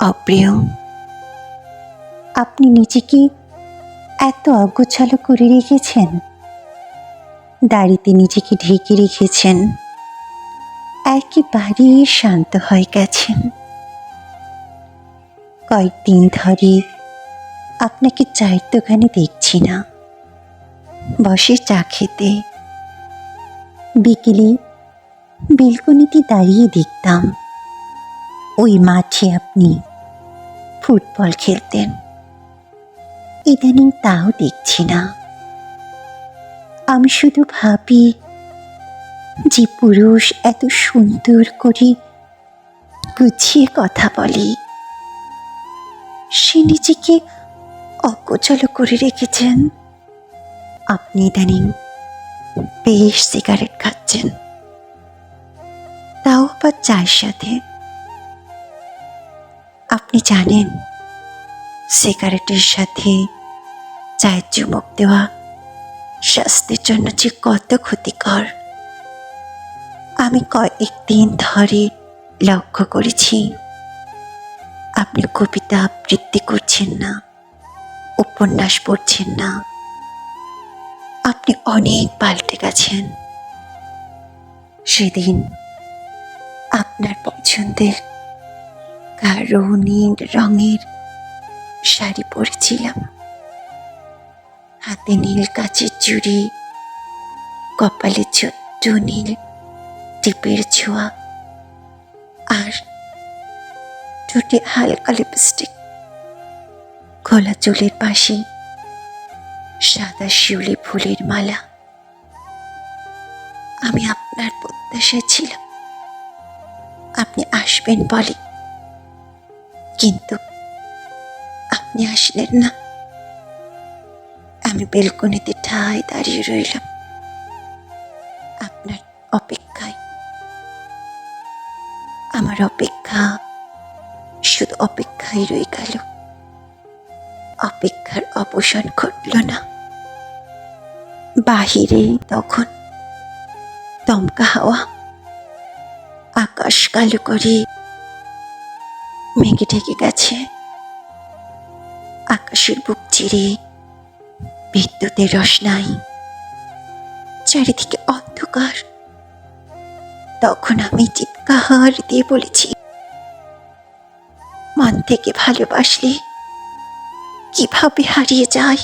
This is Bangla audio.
অপ্রিয়। আপনি নিজেকে এত অগোছালো করে রেখেছেন। দাড়িতে নিজেকে ঢেকে রেখেছেন। একেবারে শান্ত হয়ে গেছেন। কয়েকদিন ধরে আপনাকে চায়ের দোকানে দেখছি না। বসে চা খেতে। বিকেলে বেলকনিতে দাঁড়িয়ে দেখতাম। ওই মাঠে আপনি ফুটবল খেলতেন। ইদানিং তাও দেখছি না। আমি শুধু ভাবি যে পুরুষ এত সুন্দর করে গুছিয়ে কথা বলে। সে নিজেকে অকচল করে রেখেছেন। আপনি ইদানিং বেশ সিগারেট খাচ্ছেন। তাও আবার চায়ের সাথে। আপনি জানেন, সিগারেটের সাথে চায়ের চুমুক দেওয়া স্বাস্থ্যের জন্য যে কত ক্ষতিকর। আমি কয়েকদিন ধরে লক্ষ্য করেছি, আপনি কবিতা আবৃত্তি করছেন না, উপন্যাস পড়ছেন না। আপনি অনেক পাল্টে গেছেন। সেদিন আপনার পছন্দের গাঢ় নীল রঙের শাড়ি পরেছিলাম। হাতে নীল কাচের চুড়ি, কপালে ছোট্ট নীল টিপের ছোঁয়া আর ঠোঁটে হালকা লিপস্টিক। খোলা চুলের পাশে সাদা শিউলি ফুলের মালা। আমি আপনার প্রত্যাশায় ছিলাম। আপনি আসবেন বলে। কিন্তু আপনি আসলেন না। আমি বেলকনিতে ঠাই দাঁড়িয়ে রইলাম। আপনার অপেক্ষায়। আমার অপেক্ষা শুধু অপেক্ষায় রয়ে গেল। অপেক্ষার অবসান ঘটল না। বাহিরে তখন দমকা হাওয়া, আকাশ কালো করে মেঘে ঢেকে গেছে। আকাশের বুক চিরে বিদ্যুতের রস নাই। চারিদিকে অন্ধকার। তখন আমি চিৎকার দিয়ে বলেছি, মন থেকে ভালোবাসলে কীভাবে হারিয়ে যায়?